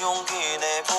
용기 내